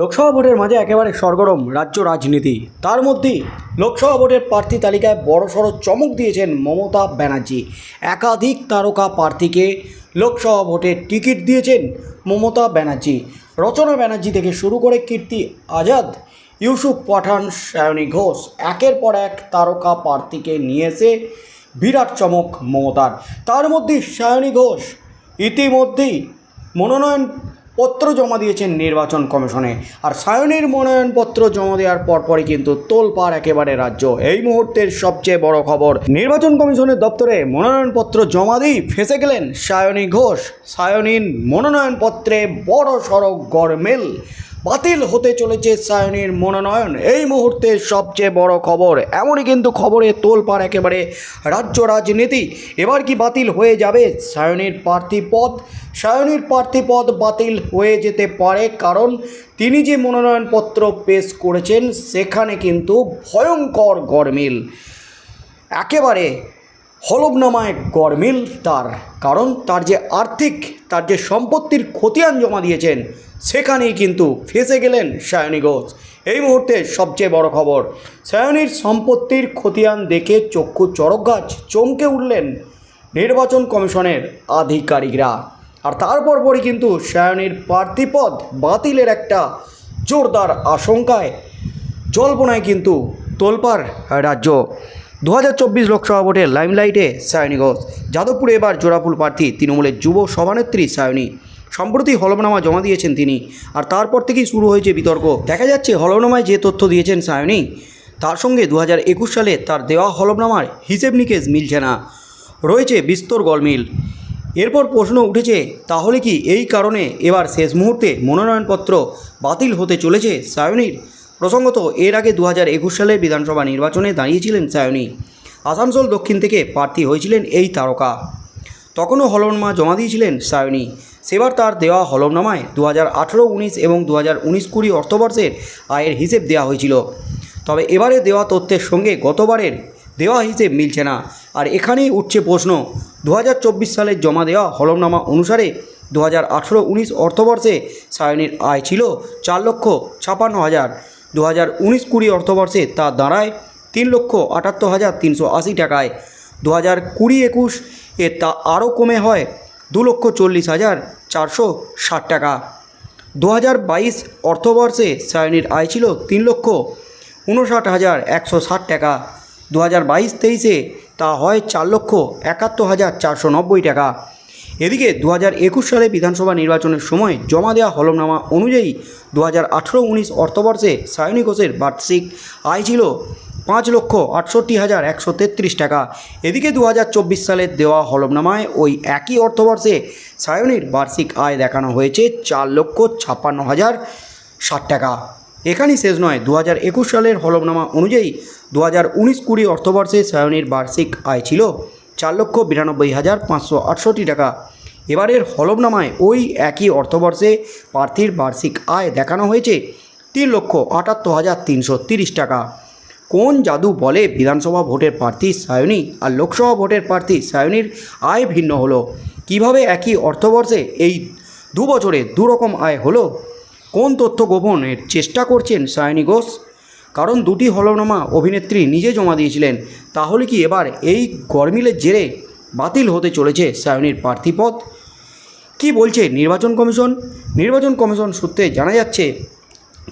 লোকসভা ভোটের মাঝে একেবারে সরগরম রাজ্য রাজনীতি। তার মধ্যেই লোকসভা ভোটের প্রার্থী তালিকায় বড়সড় চমক দিয়েছেন মমতা ব্যানার্জি। একাধিক তারকা প্রার্থীকে লোকসভা ভোটের টিকিট দিয়েছেন মমতা ব্যানার্জি। রচনা ব্যানার্জি থেকে শুরু করে কীর্তি আজাদ, ইউসুফ পাঠান, সায়নী ঘোষ একের পর এক তারকা প্রার্থীকে নিয়ে এসে বিরাট চমক মমতার। তার মধ্যে সায়নী ঘোষ ইতিমধ্যেই মনোনয়ন পত্র জমা দিয়েছেন নির্বাচন কমিশনে। আর সায়নের মনোনয়নপত্র জমা দেওয়ার পরপরই কিন্তু তোলপাড় একেবারে রাজ্য। এই মুহূর্তের সবচেয়ে বড় খবর, নির্বাচন কমিশনের দপ্তরে মনোনয়নপত্র জমা দিয়েই ফেঁসে গেলেন সায়নী ঘোষ। সায়নীর মনোনয়নপত্রে বড় সড়ক গরমেল বাতিল হতে চলেছে সায়নীর মনোনয়ন। এই মুহূর্তের সবচেয়ে বড় খবর, এমনই কিন্তু খবরে তোলপাড় একেবারে রাজ্য রাজনীতি। এবার কি বাতিল হয়ে যাবে সায়নীর প্রার্থী পদ? সায়নীর প্রার্থী পদ বাতিল হয়ে যেতে পারে কারণ তিনি যে মনোনয়নপত্র পেশ করেছেন, সেখানে কিন্তু ভয়ঙ্কর গরমিল। একেবারে হলফনামায় গরমিল তার, কারণ তার যে আর্থিক তার যে সম্পত্তির খতিয়ান জমা দিয়েছেন, সেখানেই কিন্তু ফেঁসে গেলেন সায়নী ঘোষ। এই মুহূর্তে সবচেয়ে বড় খবর, সায়নীর সম্পত্তির খতিয়ান দেখে চক্ষু চড়ক গাছ চমকে উঠলেন নির্বাচন কমিশনের আধিকারিকরা। আর তারপর পরই কিন্তু সায়নীর প্রার্থীপদ বাতিলের একটা জোরদার আশঙ্কায় জল্পনায় কিন্তু তোলপাড় রাজ্য। দু হাজার চব্বিশ লোকসভা ভোটের লাইমলাইটে সায়নী ঘোষ। যাদবপুরে এবার জোড়াফুল প্রার্থী, তৃণমূলের যুব সভানেত্রী সায়নী। সম্প্রতি হলফনামা জমা দিয়েছেন তিনি, আর তারপর থেকেই শুরু হয়েছে বিতর্ক। দেখা যাচ্ছে হলফনামায় যে তথ্য দিয়েছেন সায়নী, তার সঙ্গে দু হাজার একুশ সালে তার দেওয়া হলফনামার হিসেব নিকেশ মিলছে না। রয়েছে বিস্তর গলমিল। এরপর প্রশ্ন উঠেছে, তাহলে কি এই কারণে এবার শেষ মুহূর্তে মনোনয়নপত্র বাতিল হতে চলেছে সায়নীর? প্রসঙ্গত, এর আগে দু হাজার একুশ সালের বিধানসভা নির্বাচনে দাঁড়িয়েছিলেন সায়নী। আসানসোল দক্ষিণ থেকে প্রার্থী হয়েছিলেন এই তারকা। তখনও হলফনামা জমা দিয়েছিলেন সায়নী। সেবার তার দেওয়া হলফনামায় দু হাজার আঠেরো, উনিশ এবং দু হাজার উনিশ কুড়ি অর্থবর্ষের আয়ের হিসেব দেওয়া হয়েছিল। তবে এবারে দেওয়া তথ্যের সঙ্গে গতবারের দেওয়া হিসেব মিলছে না। আর এখানেই উঠছে প্রশ্ন দু হাজার চব্বিশ সালের জমা দেওয়া হলফনামা অনুসারে দু হাজার আঠেরো, উনিশ অর্থবর্ষে সায়নীর আয় ছিল চার লক্ষ ছাপান্ন হাজার। দু হাজার উনিশ কুড়ি অর্থবর্ষে তা দাঁড়ায় তিন লক্ষ আটাত্তর হাজার তিনশো আশি টাকায়। দু হাজার কুড়ি একুশ এ তা আরও কমে হয় দু লক্ষ চল্লিশ হাজার চারশো ষাট টাকা। দু হাজার বাইশ অর্থবর্ষে সায়নীর আয় ছিল তিন লক্ষ উনষাট হাজার একশো ষাট টাকা। দু হাজার বাইশ তেইশে তা হয় চার লক্ষ একাত্তর হাজার চারশো নব্বই টাকা। এদিকে দু হাজার একুশ সালে বিধানসভা নির্বাচনের সময় জমা দেওয়া হলফনামা অনুযায়ী দু হাজার আঠেরো উনিশ অর্থবর্ষে সায়নী ঘোষের বার্ষিক আয় ছিল পাঁচ লক্ষ আটষট্টি হাজার একশো তেত্রিশ টাকা। এদিকে দু হাজার চব্বিশ সালের দেওয়া হলফনামায় ওই একই অর্থবর্ষে সায়নীর বার্ষিক আয় দেখানো হয়েছে চার লক্ষ ছাপ্পান্ন হাজার ষাট টাকা। এখানেই শেষ নয়, দু হাজার একুশ সালের হলফনামা অনুযায়ী দু হাজার উনিশ কুড়ি অর্থবর্ষে সায়নীর বার্ষিক আয় ছিল চার লক্ষ বিরানব্বই হাজার পাঁচশো আটষট্টি টাকা। এবারের হলফনামায় ওই একই অর্থবর্ষে প্রার্থীর বার্ষিক আয় দেখানো হয়েছে তিন লক্ষ আটাত্তর হাজার তিনশো তিরিশ টাকা। কোন জাদু বলে বিধানসভা ভোটের প্রার্থী সায়নী আর লোকসভা ভোটের প্রার্থী সায়নীর আয় ভিন্ন হলো? কীভাবে একই অর্থবর্ষে এই দু বছরে দু রকম আয় হলো? কোন তথ্য গোপনের চেষ্টা করছেন সায়নী ঘোষ? কারণ দুটি হলনামা অভিনেত্রী নিজে জমা দিয়েছিলেন। তাহলে কি এবার এই গরমিলের জেরে বাতিল হতে চলেছে সায়নীর প্রার্থীপদ কি বলছে নির্বাচন কমিশন? নির্বাচন কমিশন সূত্রে জানা যাচ্ছে,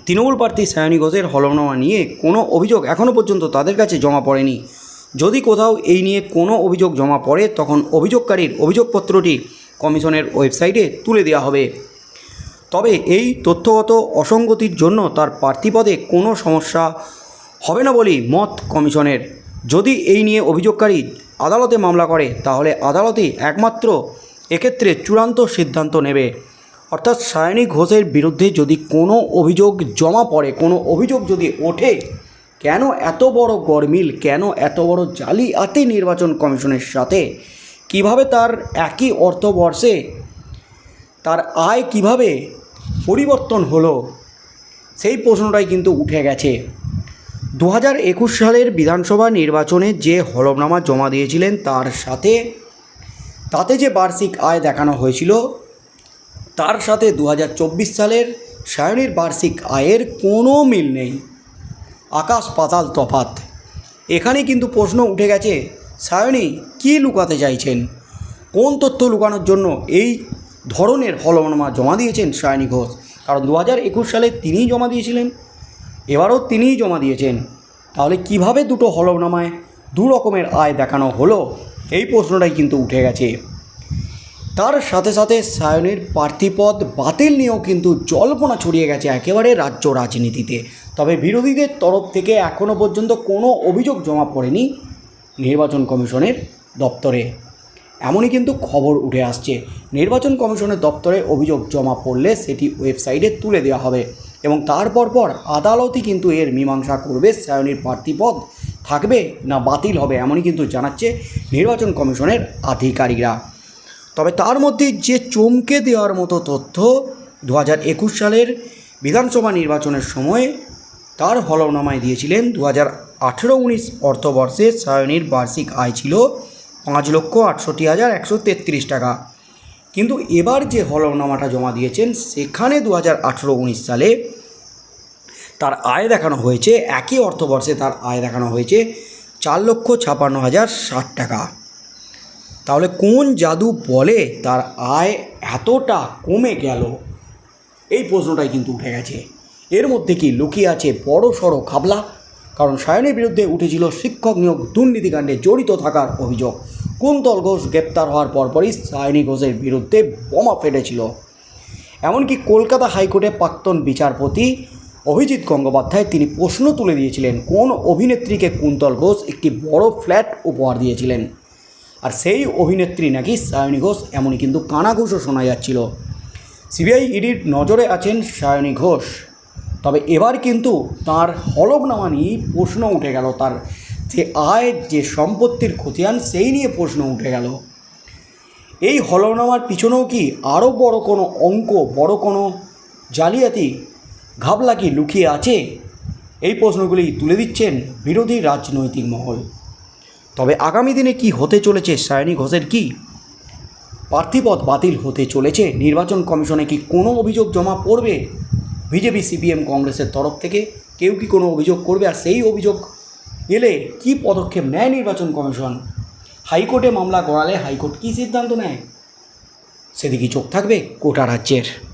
তৃণমূল প্রার্থী সায়নী ঘোষের হলনামা নিয়ে কোনো অভিযোগ এখনও পর্যন্ত তাদের কাছে জমা পড়েনি। যদি কোথাও এই নিয়ে কোনো অভিযোগ জমা পড়ে, তখন অভিযোগকারীর অভিযোগপত্রটি কমিশনের ওয়েবসাইটে তুলে দেওয়া হবে। তবে এই তথ্যগত অসঙ্গতির জন্য তার প্রার্থীপদে কোনো সমস্যা হবে না বলেই মত কমিশনের। যদি এই নিয়ে অভিযোগকারী আদালতে মামলা করে, তাহলে আদালতই একমাত্র এক্ষেত্রে চূড়ান্ত সিদ্ধান্ত নেবে। অর্থাৎ সায়নী ঘোষের বিরুদ্ধে যদি কোনো অভিযোগ জমা পড়ে, কোনো অভিযোগ যদি ওঠে, কেন এত বড় গরমিল, কেন এত বড় জালিয়াতি নির্বাচন কমিশনের সাথে? কীভাবে তার একই অর্থবর্ষে তার আয় কীভাবে পরিবর্তন হলো। সেই প্রশ্নটাই কিন্তু উঠে গেছে। দু হাজার একুশ সালের বিধানসভা নির্বাচনে যে হলফনামা জমা দিয়েছিলেন তার সাথে, তাতে যে বার্ষিক আয় দেখানো হয়েছিল, তার সাথে দু হাজার চব্বিশ সালের সায়নীর বার্ষিক আয়ের কোনো মিল নেই। আকাশ পাতাল তফাত এখানে কিন্তু প্রশ্ন উঠে গেছে, সায়নী কী লুকাতে চাইছেন? কোন তথ্য লুকানোর জন্য এই ধরনের হলফনামা জমা দিয়েছেন সায়নী ঘোষ। কারণ দু হাজার একুশ সালে তিনিই জমা দিয়েছিলেন, এবারও তিনিই জমা দিয়েছেন। তাহলে কীভাবে দুটো হলফনামায় দু রকমের আয় দেখানো হলো? এই প্রশ্নটাই কিন্তু উঠে গেছে। তার সাথে সাথে সায়নের প্রার্থীপদ বাতিল নিয়েও কিন্তু জল্পনা ছড়িয়ে গেছে একেবারে রাজ্য রাজনীতিতে। তবে বিরোধীদের তরফ থেকে এখনও পর্যন্ত কোনো অভিযোগ জমা পড়েনি নির্বাচন কমিশনের দপ্তরে। এমনই কিন্তু খবর উঠে আসছে। নির্বাচন কমিশনের দপ্তরে অভিযোগ জমা পড়লে সেটি ওয়েবসাইটে তুলে দেওয়া হবে এবং তারপর পর আদালতই কিন্তু এর মীমাংসা করবে সায়নীর প্রার্থীপদ থাকবে না বাতিল হবে এমনই কিন্তু জানাচ্ছে নির্বাচন কমিশনের আধিকারিকরা। তবে তার মধ্যে যে চমকে দেওয়ার মতো তথ্য দু হাজার একুশ সালের বিধানসভা নির্বাচনের সময় তার হলফনামায় দিয়েছিলেন দু হাজার আঠেরো উনিশ অর্থবর্ষে সায়নীর বার্ষিক আয় ছিল পাঁচ লক্ষ আটষট্টি হাজার একশো তেত্রিশ টাকা। কিন্তু এবার যে হলফনামাটা জমা দিয়েছেন, সেখানে দু হাজার আঠেরো উনিশ সালে তার আয় দেখানো হয়েছে, একই অর্থবর্ষে তার আয় দেখানো হয়েছে চার লক্ষ ছাপান্ন হাজার ষাট টাকা। তাহলে কোন জাদু বলে তার আয় এতটা কমে গেল? এই প্রশ্নটাই কিন্তু উঠে গেছে। এর মধ্যে কি লুকিয়ে আছে বড় সড়ো খাবলা? কারণ সায়নের বিরুদ্ধে উঠেছিল শিক্ষক নিয়োগ দুর্নীতিকাণ্ডে জড়িত থাকার অভিযোগ। কুন্তল ঘোষ গ্রেপ্তার হওয়ার পরপরই সায়নী ঘোষের বিরুদ্ধে বোমা ফেটেছিল। এমনকি কলকাতা হাইকোর্টে প্রাক্তন বিচারপতি অভিজিৎ গঙ্গোপাধ্যায় তিনি প্রশ্ন তুলে দিয়েছিলেন, কোন অভিনেত্রীকে কুন্তল ঘোষ একটি বড় ফ্ল্যাট উপহার দিয়েছিলেন? আর সেই অভিনেত্রী নাকি সায়নী ঘোষ, এমনই কিন্তু কানাঘুষও শোনা যাচ্ছিল। সিবিআই ইডির নজরে আছেন সায়নী ঘোষ। তবে এবার কিন্তু তার হলফনামা নিয়েই প্রশ্ন উঠে গেল তার যে আয়, যে সম্পত্তির খতিয়ান সেই নিয়ে প্রশ্ন উঠে গেল। এই হলনামার পিছনেও কি আরও বড় কোনো অঙ্ক, বড় কোনো জালিয়াতি, ঘাবলা কি লুকিয়ে আছে? এই প্রশ্নগুলি তুলে দিচ্ছেন বিরোধী রাজনৈতিক মহল। তবে আগামী দিনে কি হতে চলেছে সায়নী ঘোষের কি? প্রার্থীপদ বাতিল হতে চলেছে। নির্বাচন কমিশনে কি কোনো অভিযোগ জমা পড়বে? বিজেপি, সিপিএম, কংগ্রেসের তরফ থেকে কেউ কি কোনো অভিযোগ করবে? আর সেই অভিযোগ এলে কি পদক্ষেপ নেয় নির্বাচন কমিশন? হাইকোর্টে মামলা করালে হাইকোর্ট কী সিদ্ধান্ত নেয়? সেদিকে চোখ থাকবে কোটা রাজ্যের।